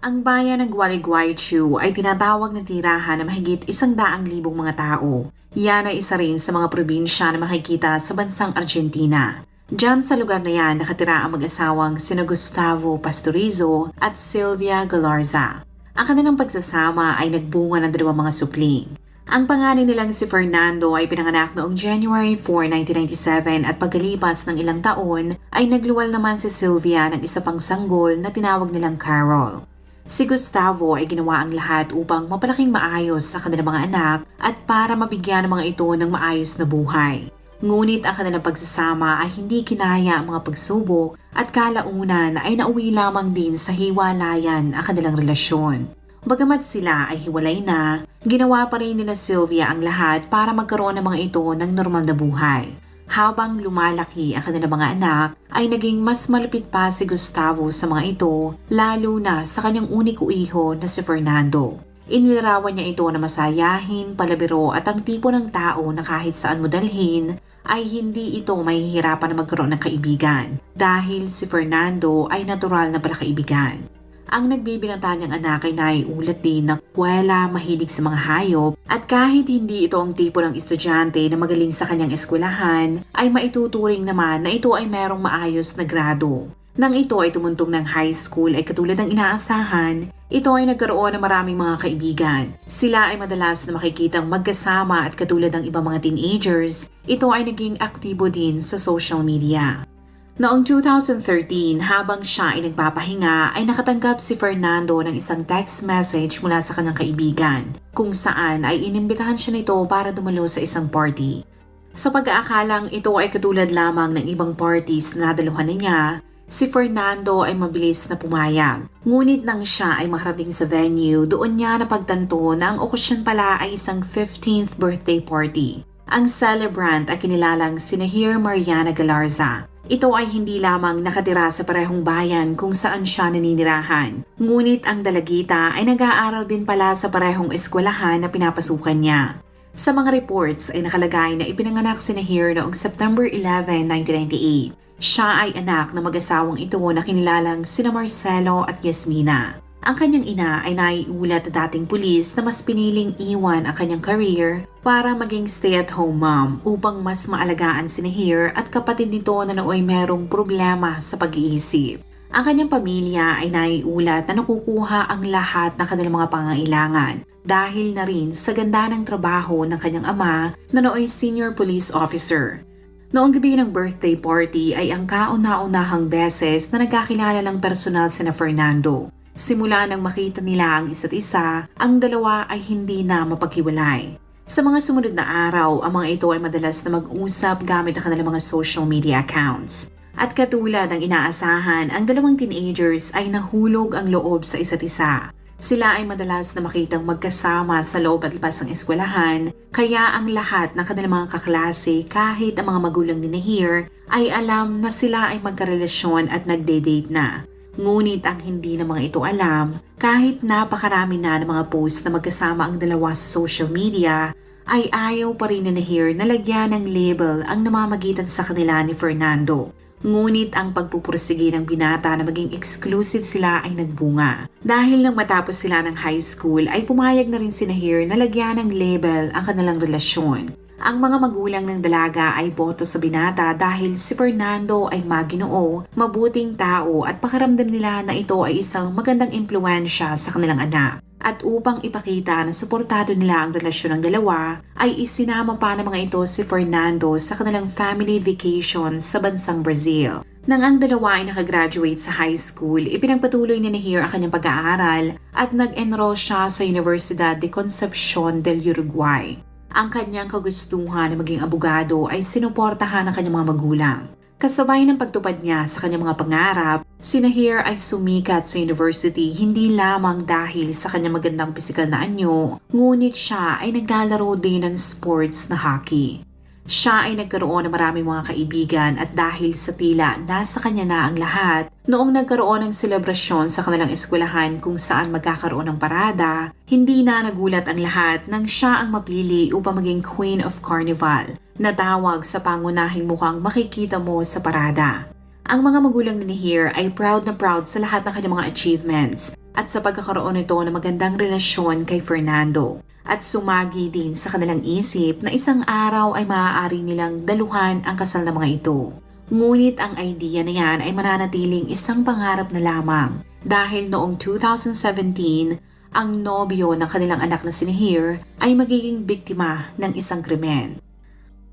Ang bayan ng Gualeguaychú ay tinatawag na tirahan na mahigit isang daang libong mga tao. Yan ay isa rin sa mga probinsya na makikita sa bansang Argentina. Diyan sa lugar na yan nakatira ang mag-asawang sina Gustavo Pastorizo at Sylvia Galarza. Ang kanilang pagsasama ay nagbunga ng dalawang mga supling. Ang pangalan nilang si Fernando ay pinanganak noong January 4, 1997 at pagkalipas ng ilang taon ay nagluwal naman si Sylvia ng isa pang sanggol na tinawag nilang Carol. Si Gustavo ay ginawa ang lahat upang mapalaking maayos sa kanilang mga anak at para mabigyan ng mga ito ng maayos na buhay. Ngunit ang kanilang pagsasama ay hindi kinaya ang mga pagsubok at kalaunan ay nauwi lamang din sa hiwalayan ang kanilang relasyon. Bagamat sila ay hiwalay na, ginawa pa rin nila Sylvia ang lahat para magkaroon ng mga ito ng normal na buhay. Habang lumalaki ang kanilang mga anak, ay naging mas malapit pa si Gustavo sa mga ito, lalo na sa kanyang uniko iho na si Fernando. Inilarawan niya ito na masayahin, palabiro at ang tipo ng tao na kahit saan mo dalhin, ay hindi ito mahihirapan na magkaroon ng kaibigan dahil si Fernando ay natural na palakaibigan. Ang nagbibinata niyang anak ay naiulat din na kwela, mahilig sa mga hayop at kahit hindi ito ang tipo ng estudyante na magaling sa kanyang eskwelahan, ay maituturing naman na ito ay merong maayos na grado. Nang ito ay tumuntong ng high school ay katulad ng inaasahan, ito ay nagkaroon ng maraming mga kaibigan. Sila ay madalas na makikitang magkasama at katulad ng ibang mga teenagers, ito ay naging aktibo din sa social media. Noong 2013, habang siya ay nagpapahinga, ay nakatanggap si Fernando ng isang text message mula sa kanyang kaibigan, kung saan ay inimbitahan siya nito para dumalo sa isang party. Sa pag-aakalang ito ay katulad lamang ng ibang parties na nadaluhan niya, si Fernando ay mabilis na pumayag. Ngunit nang siya ay makarating sa venue, doon niya napagtanto na ang okasyon pala ay isang 15th birthday party. Ang celebrant ay kinilalang si Nahir Mariana Galarza, ito ay hindi lamang nakatira sa parehong bayan kung saan siya naninirahan. Ngunit ang dalagita ay nag-aaral din pala sa parehong eskwelahan na pinapasukan niya. Sa mga reports ay nakalagay na ipinanganak si Nahir noong September 11, 1998. Siya ay anak ng mag-asawang ito na kinilalang sina Marcelo at Yasmina. Ang kanyang ina ay naiulat na dating pulis na mas piniling iwan ang kanyang career para maging stay-at-home mom upang mas maalagaan si Nahir at kapatid nito na nooy merong problema sa pag-iisip. Ang kanyang pamilya ay naiulat na nakukuha ang lahat ng kanilang mga pangangailangan dahil na rin sa ganda ng trabaho ng kanyang ama na nooy senior police officer. Noong gabi ng birthday party ay ang kauna-unahang beses na nagkakilala ng personal si na Fernando. Simula nang makita nila ang isa't isa, ang dalawa ay hindi na mapaghiwalay. Sa mga sumunod na araw, ang mga ito ay madalas na mag-usap gamit ang kanilang mga social media accounts. At katulad ng inaasahan, ang dalawang teenagers ay nahulog ang loob sa isa't isa. Sila ay madalas na makitang magkasama sa loob at labas ng eskwelahan, kaya ang lahat ng kanilang mga kaklase kahit ang mga magulang ni Nahir ay alam na sila ay magkarelasyon at nagde-date na. Ngunit ang hindi ng mga ito alam, kahit napakarami na ng mga post na magkasama ang dalawa sa social media, ay ayaw pa rin ni Nahir na lagyan ng label ang namamagitan sa kanila ni Fernando. Ngunit ang pagpupursige ng binata na maging exclusive sila ay nagbunga. Dahil nang matapos sila ng high school ay pumayag na rin si Nahir na lagyan ng label ang kanilang relasyon. Ang mga magulang ng dalaga ay boto sa binata dahil si Fernando ay maginoo, mabuting tao at pakaramdam nila na ito ay isang magandang impluensya sa kanilang anak. At upang ipakita na suportado nila ang relasyon ng dalawa, ay isinama pa ng mga ito si Fernando sa kanilang family vacation sa bansang Brazil. Nang ang dalawa ay nakagraduate sa high school, ipinagpatuloy ni Nahir ang kanyang pag-aaral at nag-enroll siya sa Universidad de Concepcion del Uruguay. Ang kanyang kagustuhan na maging abogado ay sinuportahan ng kanyang mga magulang. Kasabay ng pagtupad niya sa kanyang mga pangarap, si Nahir ay sumikat sa university hindi lamang dahil sa kanyang magandang pisikal na anyo, ngunit siya ay naglalaro din ng sports na hockey. Siya ay nagkaroon ng maraming mga kaibigan at dahil sa tila nasa kanya na ang lahat, noong nagkaroon ng selebrasyon sa kanilang eskwelahan kung saan magkakaroon ng parada, hindi na nagulat ang lahat nang siya ang mapili upang maging Queen of Carnival, na tawag sa pangunahing mukhang makikita mo sa parada. Ang mga magulang ni Nihir ay proud na proud sa lahat ng kanyang mga achievements at sa pagkakaroon nito ng magandang relasyon kay Fernando at sumagi din sa kanilang isip na isang araw ay maaari nilang daluhan ang kasal ng mga ito. Ngunit ang idea na yan ay mananatiling isang pangarap na lamang dahil noong 2017, ang nobyo ng kanilang anak na si Nahir ay magiging biktima ng isang krimen.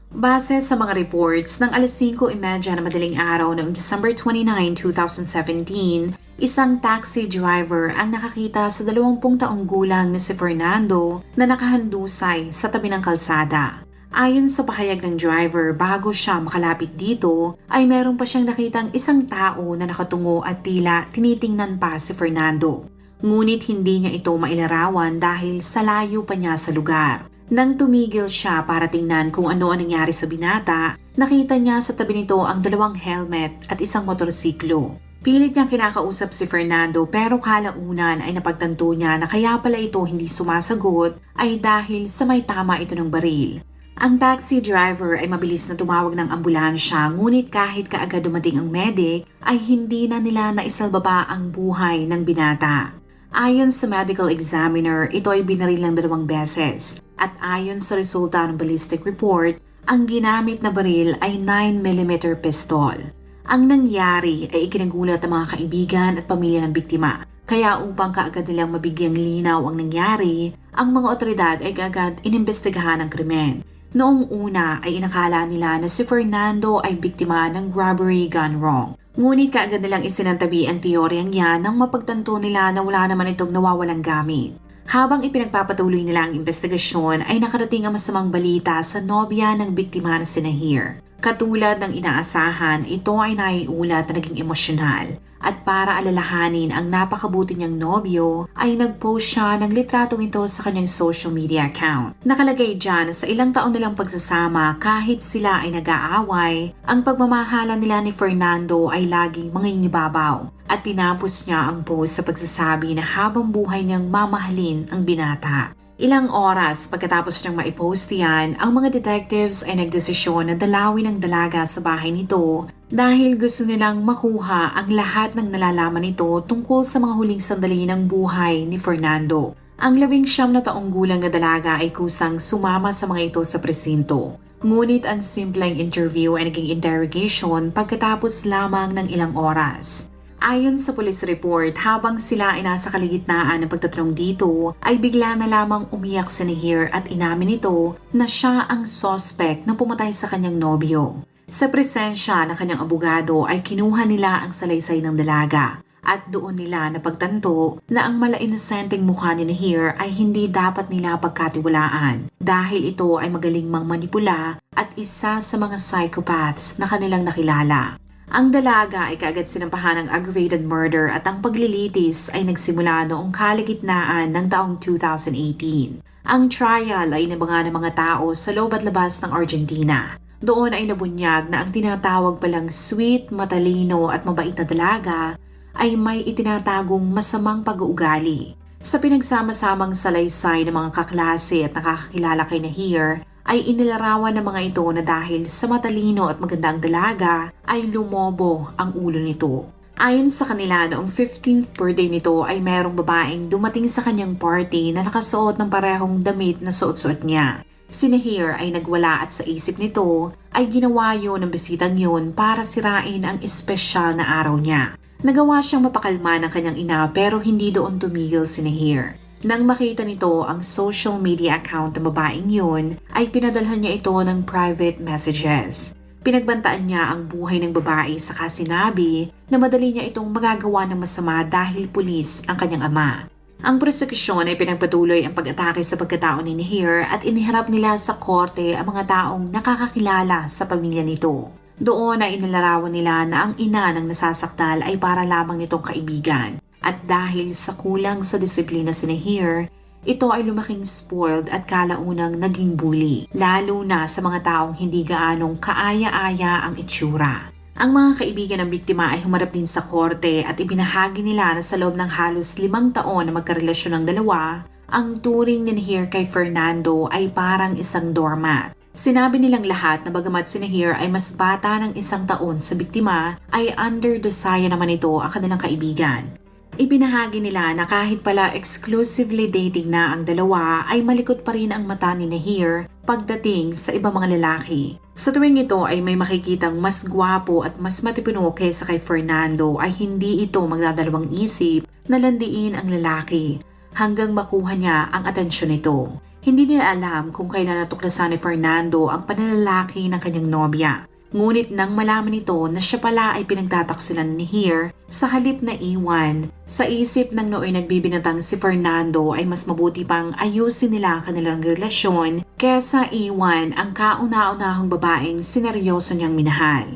Base sa mga reports, ng alas 5.30 na madaling araw noong December 29, 2017, isang taxi driver ang nakakita sa 20 taong gulang na si Fernando na nakahandusay sa tabi ng kalsada. Ayon sa pahayag ng driver, bago siya makalapit dito, ay meron pa siyang nakitang isang tao na nakatungo at tila tinitingnan pa si Fernando. Ngunit hindi niya ito mailarawan dahil sa layo pa niya sa lugar. Nang tumigil siya para tingnan kung ano ang nangyari sa binata, nakita niya sa tabi nito ang dalawang helmet at isang motorsiklo. Pilit niyang kinakausap si Fernando pero kalaunan ay napagtanto niya na kaya pala ito hindi sumasagot ay dahil sa may tama ito ng baril. Ang taxi driver ay mabilis na tumawag ng ambulansya ngunit kahit kaagad dumating ang medic ay hindi na nila naisalbaba ang buhay ng binata. Ayon sa medical examiner, ito ay binaril ng dalawang beses at ayon sa resulta ng ballistic report, ang ginamit na baril ay 9mm pistol. Ang nangyari ay ikinagulat ang mga kaibigan at pamilya ng biktima. Kaya upang kaagad nilang mabigyang linaw ang nangyari, ang mga otoridad ay kaagad inimbestigahan ang krimen. Noong una ay inakala nila na si Fernando ay biktima ng robbery gone wrong. Ngunit kaagad nilang isinantabi ang teoryang yan nang mapagtanto nila na wala naman itong nawawalang gamit. Habang ipinagpapatuloy nila ang investigasyon ay nakarating ang masamang balita sa nobya ng biktima na si Nahir. Katulad ng inaasahan, ito ay naiulat na naging emosyonal. At para alalahanin ang napakabuti niyang nobyo, ay nag-post siya ng litratong ito sa kanyang social media account. Nakalagay dyan sa ilang taon nilang pagsasama kahit sila ay nag-aaway, ang pagmamahala nila ni Fernando ay laging mangingibabaw. At tinapos niya ang post sa pagsasabi na habang buhay niyang mamahalin ang binata. Ilang oras pagkatapos niyang maipost yan, ang mga detectives ay nagdesisyon na dalawin ang dalaga sa bahay nito dahil gusto nilang makuha ang lahat ng nalalaman nito tungkol sa mga huling sandali ng buhay ni Fernando. Ang labing siyam na taong gulang na dalaga ay kusang sumama sa mga ito sa presinto. Ngunit ang simpleng interview ay naging interrogation pagkatapos lamang ng ilang oras. Ayon sa police report, habang sila ay nasa kaligitnaan ng pagtatanong dito, ay bigla na lamang umiyak si Nihir at inamin nito na siya ang suspect na pumatay sa kanyang nobyo. Sa presensya ng kanyang abogado ay kinuha nila ang salaysay ng dalaga at doon nila napagtanto na ang malainosenteng mukha ni Nahir ay hindi dapat nila pagkatiwalaan dahil ito ay magaling mang manipula at isa sa mga psychopaths na kanilang nakilala. Ang dalaga ay kaagad sinampahan ng aggravated murder at ang paglilitis ay nagsimula noong kaligitnaan ng taong 2018. Ang trial ay inabangan ng mga tao sa loob at labas ng Argentina. Doon ay nabunyag na ang tinatawag palang sweet, matalino at mabait na dalaga ay may itinatagong masamang pag-uugali. Sa pinagsama-samang salaysay ng mga kaklase at nakakakilala kay Nahir, ay inilarawan ng mga ito na dahil sa matalino at magandang dalaga ay lumobo ang ulo nito. Ayon sa kanila, noong 15th birthday nito ay merong babaeng dumating sa kanyang party na nakasuot ng parehong damit na suot-suot niya. Si Nahir ay nagwala at sa isip nito ay ginawa yun ng bisitang yun para sirain ang espesyal na araw niya. Nagawa siyang mapakalma ng kanyang ina pero hindi doon tumigil si Nahir. Nang makita nito ang social media account ng babaeng yun, ay pinadalhan niya ito ng private messages. Pinagbantaan niya ang buhay ng babae saka sinabi na madali niya itong magagawa ng masama dahil pulis ang kanyang ama. Ang prosekusyon ay pinagpatuloy ang pag-atake sa pagkatao ni Nahir at iniharap nila sa korte ang mga taong nakakakilala sa pamilya nito. Doon ay inilarawan nila na ang ina ng nasasaktal ay para lamang nitong kaibigan. At dahil sa kulang sa disiplina si Nahir, ito ay lumaking spoiled at kalaunang naging bully, lalo na sa mga taong hindi gaanong kaaya-aya ang itsura. Ang mga kaibigan ng biktima ay humarap din sa korte at ibinahagi nila na sa loob ng halos limang taon na magkarelasyon ng dalawa, ang turing ni Nahir kay Fernando ay parang isang doormat. Sinabi nilang lahat na bagamat si Nahir ay mas bata ng isang taon sa biktima, ay under the saya naman ito ang kanilang kaibigan. Ibinahagi nila na kahit pala exclusively dating na ang dalawa ay malikot pa rin ang mata ni Nahir pagdating sa ibang mga lalaki. Sa tuwing ito ay may makikitang mas gwapo at mas matipino kaysa kay Fernando ay hindi ito magdadalawang isip na landiin ang lalaki hanggang makuha niya ang atensyon nito. Hindi nila alam kung kailan natuklasan ni Fernando ang pananalaki ng kanyang nobya. Ngunit nang malaman nito na siya pala ay pinagtataksilan ni Here sa halip na iwan, sa isip ng nooy nagbibinatang si Fernando ay mas mabuti pang ayusin nila ang kanilang relasyon kesa iwan ang kauna-unahang babaeng sineryoso niyang minahal.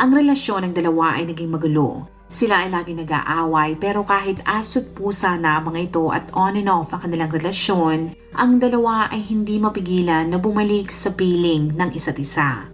Ang relasyon ng dalawa ay naging magulo. Sila ay laging nag-aaway pero kahit asot pusa na ang mga ito at on and off ang kanilang relasyon, ang dalawa ay hindi mapigilan na bumalik sa piling ng isa't isa.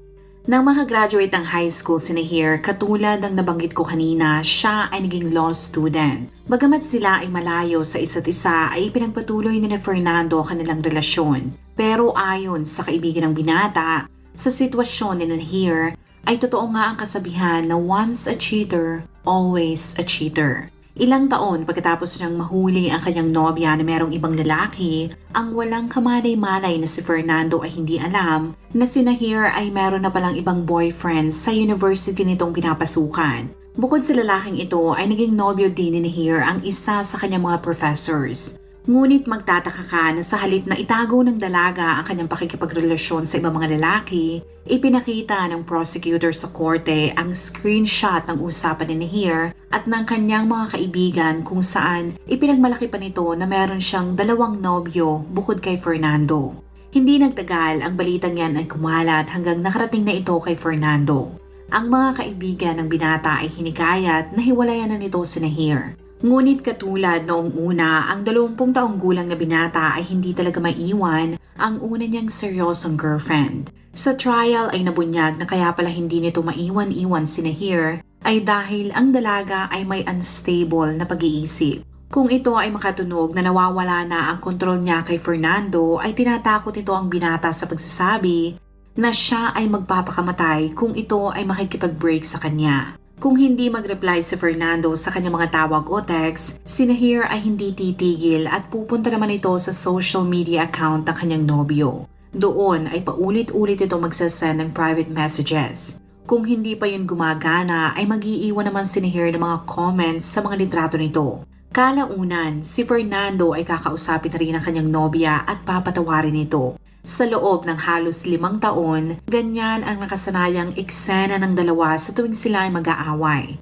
Nang makagraduate ng high school si Nahir, katulad ng nabanggit ko kanina, siya ay naging law student. Bagamat sila ay malayo sa isa't isa, ay pinagpatuloy ni na Fernando ang kanilang relasyon. Pero ayon sa kaibigan ng binata, sa sitwasyon ni Nahir, ay totoo nga ang kasabihan na once a cheater, always a cheater. Ilang taon pagkatapos niyang mahuli ang kanyang nobya na merong ibang lalaki, ang walang kamalay-malay na si Fernando ay hindi alam na si Nahir ay meron na palang ibang boyfriend sa university nitong pinapasukan. Bukod sa lalaking ito ay naging nobyo din ni Nahir ang isa sa kanyang mga professors. Ngunit magtataka ka na sa halip na itago ng dalaga ang kanyang pakikipagrelasyon sa ibang mga lalaki, ipinakita ng prosecutor sa korte ang screenshot ng usapan ni Nahir at ng kanyang mga kaibigan kung saan ipinagmalaki pa nito na meron siyang dalawang nobyo bukod kay Fernando. Hindi nagtagal ang balitang yan ay kumalat hanggang nakarating na ito kay Fernando. Ang mga kaibigan ng binata ay hinikayat na hiwalayan na nito si Nahir. Ngunit katulad noong una, ang 20 taong gulang na binata ay hindi talaga maiwan ang una niyang seryosong girlfriend. Sa trial ay nabunyag na kaya pala hindi nito maiwan-iwan si Nahir ay dahil ang dalaga ay may unstable na pag-iisip. Kung ito ay makatunog na nawawala na ang kontrol niya kay Fernando ay tinatakot ito ang binata sa pagsasabi na siya ay magpapakamatay kung ito ay makikipag-break sa kanya. Kung hindi mag-reply si Fernando sa kanyang mga tawag o text, si Nahir ay hindi titigil at pupunta naman ito sa social media account ng kanyang nobyo. Doon ay paulit-ulit ito magsasend ng private messages. Kung hindi pa yun gumagana ay magiiwan naman si Nahir ng mga comments sa mga litrato nito. Kalaunan, si Fernando ay kakausapin na rin ang kanyang nobya at papatawarin ito. Sa loob ng halos limang taon, ganyan ang nakasanayang eksena ng dalawa sa tuwing sila ay mag-aaway.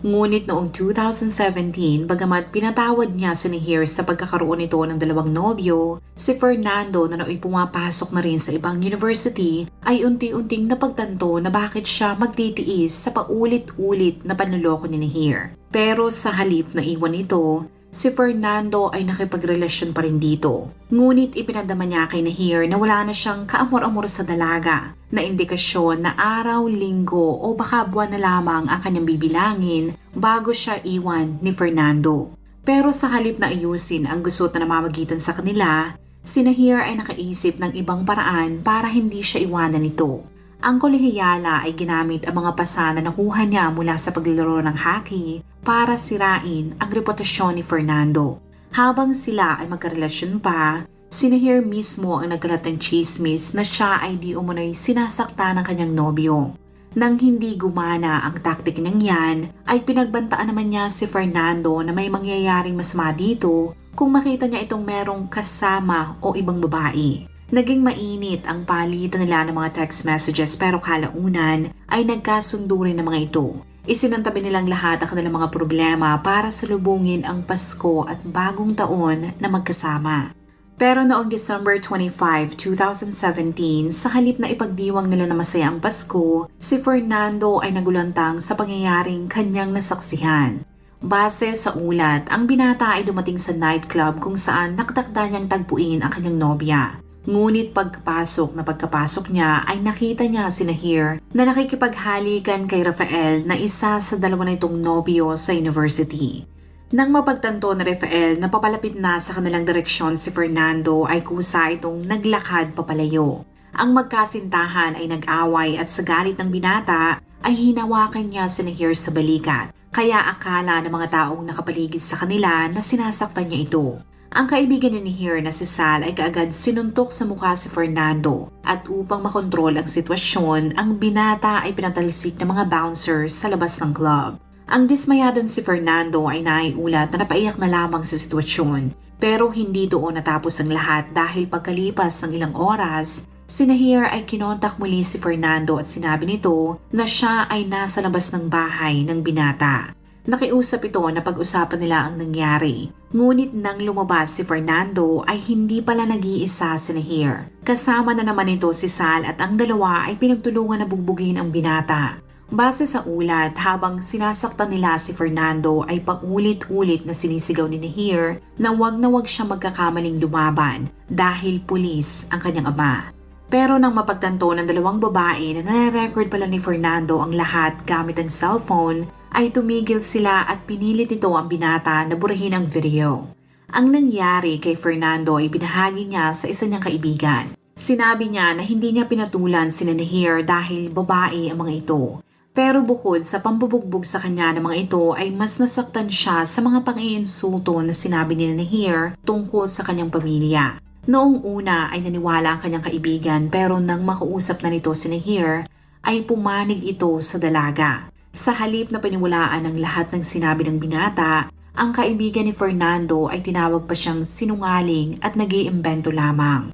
Ngunit noong 2017, bagamat pinatawad niya si Nihir sa pagkakaroon nito ng dalawang nobyo, si Fernando na nooy pumapasok na rin sa ibang university ay unti-unting napagtanto na bakit siya magtitiis sa paulit-ulit na panluloko ni Nihir. Pero sa halip na iwan ito, si Fernando ay nakipagrelasyon pa rin dito. Ngunit ipinadama niya kay Nahir na wala na siyang kaamor-amor sa dalaga na indikasyon na araw, linggo o baka buwan na lamang ang kanyang bibilangin bago siya iwan ni Fernando. Pero sa halip na ayusin ang gusot na namamagitan sa kanila, si Nahir ay nakaisip ng ibang paraan para hindi siya iwanan nito. Ang kolehiyala ay ginamit ang mga pasa na nakuha niya mula sa paglalaro ng hockey para sirain ang reputasyon ni Fernando. Habang sila ay magkarelasyon pa, sinahir mismo ang nagkalat ng chismis na siya ay di umunoy sinasakta ng kanyang nobyo. Nang hindi gumana ang taktik niyang yan, ay pinagbantaan naman niya si Fernando na may mangyayaring masama dito kung makita niya itong merong kasama o ibang babae. Naging mainit ang palitan nila ng mga text messages pero kalaunan ay nagkasundo rin ng mga ito. Isinantabi nilang lahat ang kanilang mga problema para salubungin ang Pasko at bagong taon na magkasama. Pero noong December 25, 2017, sa halip na ipagdiwang nila na masaya ang Pasko, si Fernando ay nagulantang sa pangyayaring kanyang nasaksihan. Base sa ulat, ang binata ay dumating sa nightclub kung saan nakatakda niyang tagpuin ang kanyang nobya. Ngunit pagkapasok na pagkapasok niya ay nakita niya si Nahir na nakikipaghalikan kay Rafael na isa sa dalawa na itong nobyo sa university. Nang mapagtanto ni Rafael na papalapit na sa kanilang direksyon si Fernando ay kusa itong naglakad papalayo. Ang magkasintahan ay nag-away at sa galit ng binata ay hinawakan niya si Nahir sa balikat. Kaya akala ng mga taong nakapaligid sa kanila na sinasaktan niya ito. Ang kaibigan ni Nahir na si Sal ay kaagad sinuntok sa mukha si Fernando at upang makontrol ang sitwasyon, ang binata ay pinatalsik ng mga bouncers sa labas ng club. Ang dismayadong si Fernando ay naiulat na napaiyak na lamang sa sitwasyon pero hindi doon natapos ang lahat dahil pagkalipas ng ilang oras, si Nahir ay kinontak muli si Fernando at sinabi nito na siya ay nasa labas ng bahay ng binata. Nakiusap ito na pag-usapan nila ang nangyari. Ngunit nang lumabas si Fernando ay hindi pala nag-iisa si Nahir. Kasama na naman ito si Sal at ang dalawa ay pinagtulungan na bugbugin ang binata. Base sa ulat, habang sinasaktan nila si Fernando ay paulit-ulit na sinisigaw ni Nahir na wag na wag siya magkakamaling lumaban dahil pulis ang kanyang ama. Pero nang mapagtanto ng dalawang babae na nare-record pala ni Fernando ang lahat gamit ang cellphone, ay tumigil sila at pinilit ito ang binata na burahin ang video. Ang nangyari kay Fernando ay binahagi niya sa isa niyang kaibigan. Sinabi niya na hindi niya pinatulan si Nahir dahil babae ang mga ito. Pero bukod sa pambubugbog sa kanya ng mga ito ay mas nasaktan siya sa mga pang-iinsulto na sinabi ni Nahir tungkol sa kanyang pamilya. Noong una ay naniwala ang kanyang kaibigan pero nang makausap na nito si Nahir ay pumanig ito sa dalaga. Sa halip na paniwalaan ang lahat ng sinabi ng binata, ang kaibigan ni Fernando ay tinawag pa siyang sinungaling at nag iimbento lamang.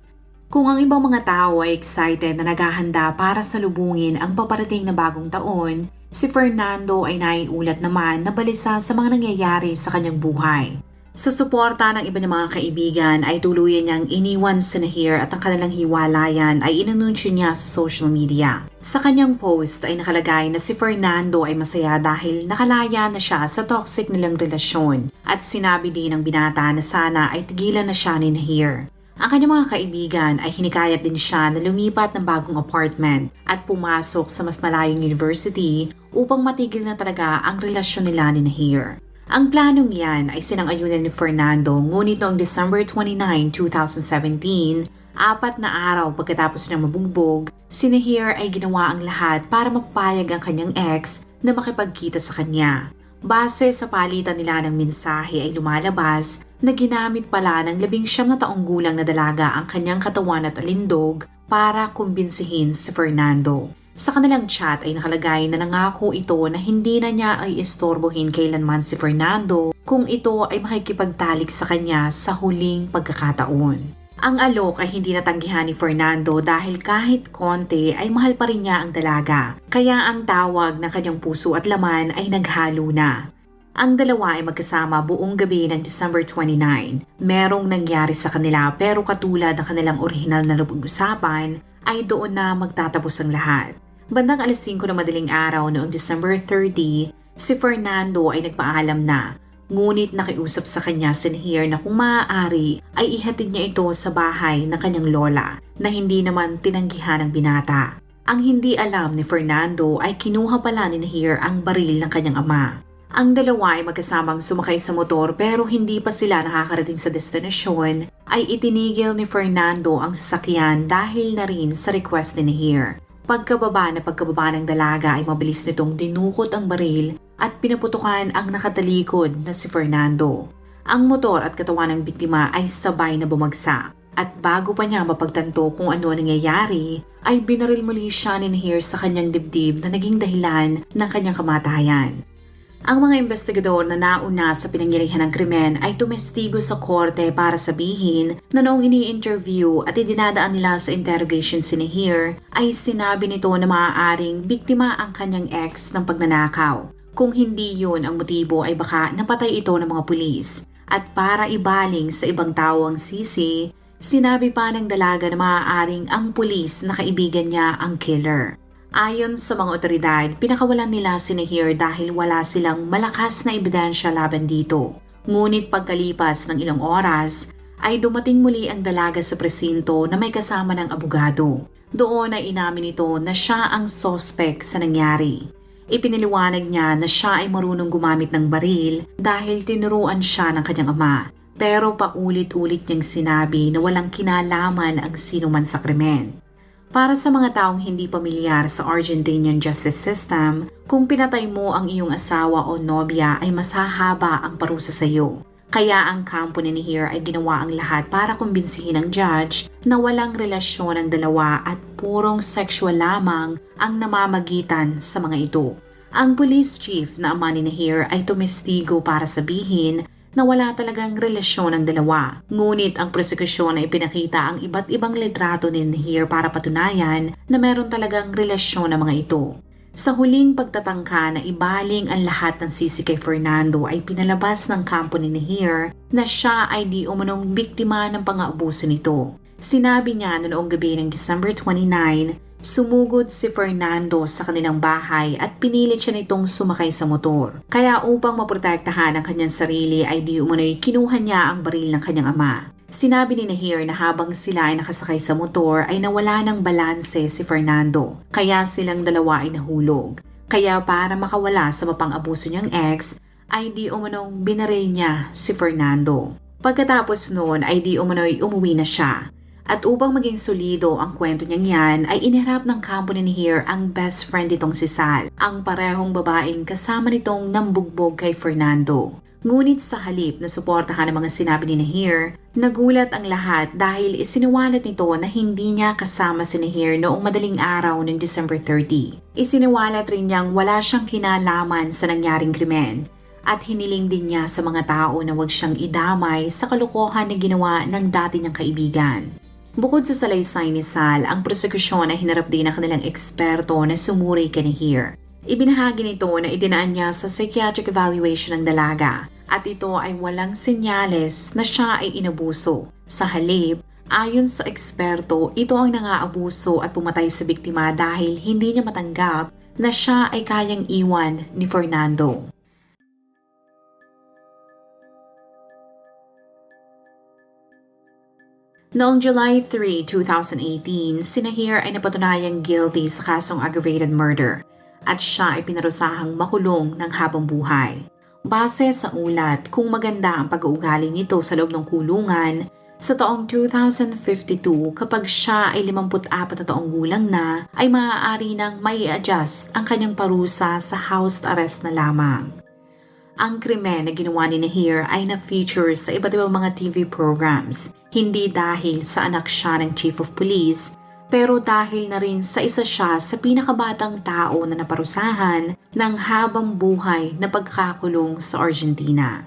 Kung ang ibang mga tao ay excited na naghahanda para salubungin ang paparating na bagong taon, si Fernando ay naiulat naman na balisa sa mga nangyayari sa kanyang buhay. Sa suporta ng iba niyang mga kaibigan ay tuluyan niyang iniwan si Nahir at ang kanilang hiwalayan ay inanunsyo niya sa social media. Sa kanyang post ay nakalagay na si Fernando ay masaya dahil nakalaya na siya sa toxic nilang relasyon at sinabi din ng binata na sana ay tigilan na siya ni Nahir. Ang kanyang mga kaibigan ay hinikayat din siya na lumipat ng bagong apartment at pumasok sa mas malayong university upang matigil na talaga ang relasyon nila ni Nahir. Ang planong yan ay sinang-ayunan ni Fernando ngunit noong December 29, 2017, apat na araw pagkatapos niya mabugbog, si Nahir ay ginawa ang lahat para mapayag ang kanyang ex na makipagkita sa kanya. Base sa palitan nila ng mensahe ay lumalabas na ginamit pala ng labing siyam na taong gulang na dalaga ang kanyang katawan at alindog para kumbinsihin si Fernando. Sa kanilang chat ay nakalagay na nangako ito na hindi na niya ay istorbohin kailanman si Fernando kung ito ay makikipagtalik sa kanya sa huling pagkakataon. Ang alok ay hindi natanggihan ni Fernando dahil kahit konti ay mahal pa rin niya ang dalaga. Kaya ang tawag ng kanyang puso at laman ay naghalo na. Ang dalawa ay magkasama buong gabi ng December 29. Merong nangyari sa kanila pero katulad ng kanilang orihinal na pag-usapan ay doon na magtatapos ang lahat. Bandang alas 5 na madaling araw noong December 30, si Fernando ay nagpaalam na Ngunit nakiusap sa kanya si Nahir na kung maaari ay ihatid niya ito sa bahay ng kanyang lola na hindi naman tinanggihan ng binata. Ang hindi alam ni Fernando ay kinuha pala ni Nahir ang baril ng kanyang ama. Ang dalawa ay magkasamang sumakay sa motor pero hindi pa sila nakakarating sa destinasyon ay itinigil ni Fernando ang sasakyan dahil na rin sa request ni Nahir. Pagkababa na pagkababa ng dalaga ay mabilis nitong dinukot ang baril at pinaputukan ang nakatalikod na si Fernando. Ang motor at katawan ng biktima ay sabay na bumagsak. At bago pa niya mapagtanto kung ano ang nangyayari, ay binaril muli siya ni Nahir sa kanyang dibdib na naging dahilan ng kanyang kamatayan. Ang mga investigador na nauna sa pinangyarihan ng krimen ay tumestigo sa korte para sabihin na noong ini-interview at idinadaan nila sa interrogation si Nahir ay sinabi nito na maaaring biktima ang kanyang ex ng pagnanakaw. Kung hindi yun ang motibo ay baka napatay ito ng mga pulis. At para ibaling sa ibang tao ang sisi, Sinabi pa ng dalaga na maaaring ang pulis na kaibigan niya ang killer. Ayon sa mga otoridad, pinakawalan nila si Nahir dahil wala silang malakas na ebidensya laban dito. Ngunit pagkalipas ng ilang oras, ay dumating muli ang dalaga sa presinto na may kasama ng abogado. Doon ay inamin nito na siya ang sospek sa nangyari. Ipiniliwanag niya na siya ay marunong gumamit ng baril dahil tinuruan siya ng kanyang ama. Pero paulit-ulit niyang sinabi na walang kinalaman ang sino man sa krimen. Para sa mga taong hindi pamilyar sa Argentinian justice system, kung pinatay mo ang iyong asawa o nobya ay masahaba ang parusa sa iyo. Kaya ang kampo ni Nihir ay ginawa ang lahat para kumbinsihin ang judge na walang relasyon ang dalawa at purong sexual lamang ang namamagitan sa mga ito. Ang police chief na ama ni Nahir ay tumestigo para sabihin na wala talagang relasyon ang dalawa. Ngunit ang prosekusyon ay pinakita ang iba't ibang litrato ni Nahir para patunayan na meron talagang relasyon ang mga ito. Sa huling pagtatangka na ibaling ang lahat ng sisi kay Fernando ay pinalabas ng kampo ni Nahir na siya ay di umunong biktima ng pang-aabuso nito. Sinabi niya na noong gabi ng December 29, sumugod si Fernando sa kanilang bahay at pinilit siya nitong sumakay sa motor. Kaya upang maprotektahan ang kanyang sarili ay di umano'y kinuha niya ang baril ng kanyang ama. Sinabi ni Nahir na habang sila ay nakasakay sa motor ay nawala ng balanse si Fernando, kaya silang dalawa ay nahulog. Kaya para makawala sa mapang-abuso niyang ex, ay di umanong binaril niya si Fernando. Pagkatapos noon ay di umano'y umuwi na siya. At upang maging solido ang kwento niyang yan, ay inirap ng kampo ni Nahir ang best friend nitong si Sal, ang parehong babaeng kasama nitong nambugbog kay Fernando. Ngunit sa halip na suportahan ang mga sinabi ni Nahir, nagulat ang lahat dahil isiniwalat nito na hindi niya kasama si Nahir noong madaling araw ng December 30. Isiniwalat rin niyang wala siyang kinalaman sa nangyaring krimen at hiniling din niya sa mga tao na huwag siyang idamay sa kalokohan na ginawa ng dati niyang kaibigan. Bukod sa salaysay ni Sal, ang prosekusyon ay hinarap din ng kanilang eksperto na sumuri kay Nahir. Ibinahagi nito na idinaan niya sa psychiatric evaluation ng dalaga at ito ay walang senyales na siya ay inabuso. Sa halip, ayon sa eksperto, ito ang nangaabuso at pumatay sa biktima dahil hindi niya matanggap na siya ay kayang iwan ni Fernando. Noong July 3, 2018, si Nahir ay napatunayang guilty sa kasong aggravated murder at siya ay pinarusahang makulong ng habang buhay. Base sa ulat, kung maganda ang pag-uugali nito sa loob ng kulungan, sa taong 2052 kapag siya ay 54 na taong gulang na, ay maaari nang may adjust ang kanyang parusa sa house arrest na lamang. Ang krimen na ginawa ni Nahir ay na-feature sa iba't ibang mga TV programs, hindi dahil sa anak siya ng Chief of Police, pero dahil na rin sa isa siya sa pinakabatang tao na naparusahan ng habang buhay na pagkakulong sa Argentina.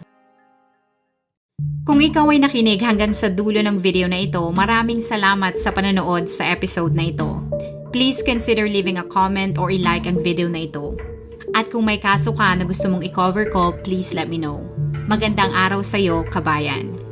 Kung ikaw ay nakinig hanggang sa dulo ng video na ito, maraming salamat sa panonood sa episode na ito. Please consider leaving a comment or i-like ang video na ito. At kung may kaso ka na gusto mong i-cover ko, please let me know. Magandang araw sa iyo, kabayan.